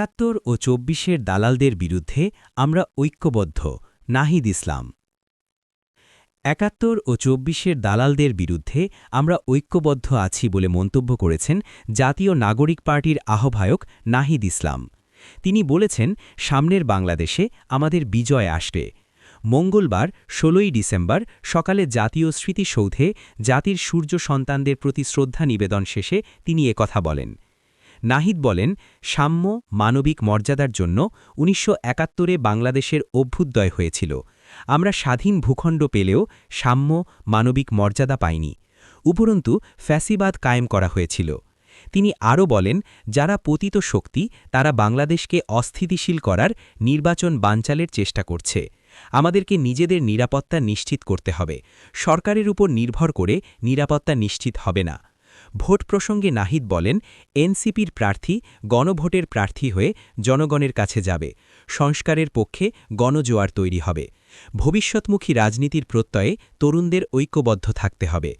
একাত্তর ও চব্বিশের দালালদের বিরুদ্ধে আমরা ঐক্যবদ্ধ, নাহিদ ইসলাম। একাত্তর ও চব্বিশের দালালদের বিরুদ্ধে আমরা ঐক্যবদ্ধ আছি বলে মন্তব্য করেছেন জাতীয় নাগরিক পার্টির আহ্বায়ক নাহিদ ইসলাম। তিনি বলেছেন, সামনের বাংলাদেশে আমাদের বিজয় আসবে। মঙ্গলবার ১৬ই ডিসেম্বর, সকালে জাতীয় স্মৃতিসৌধে জাতির সূর্য সন্তানদের প্রতি শ্রদ্ধা নিবেদন শেষে তিনি কথা বলেন। নাহিদ বলেন, সাম্য মানবিক মর্যাদার জন্য উনিশশো একাত্তরে বাংলাদেশের অভ্যুদয় হয়েছিল। আমরা স্বাধীন ভূখণ্ড পেলেও সাম্য মানবিক মর্যাদা পাইনি। উপরন্তু, ফ্যাসিবাদ কায়েম করা হয়েছিল। তিনি আরও বলেন, যারা পতিত শক্তি, তারা বাংলাদেশকে অস্থিতিশীল করার নির্বাচন বানচালের চেষ্টা করছে। আমাদেরকে নিজেদের নিরাপত্তা নিশ্চিত করতে হবে। সরকারের উপর নির্ভর করে নিরাপত্তা নিশ্চিত হবে না। ভোট প্রসঙ্গে নাহিদ বলেন, এনসিপির প্রার্থী গণভোটের প্রার্থী হয়ে জনগণের কাছে যাবে। সংস্কারের পক্ষে গণজোয়ার তৈরি হবে। ভবিষ্যৎমুখী রাজনীতির প্রত্যয়ে তরুণদের ঐক্যবদ্ধ থাকতে হবে।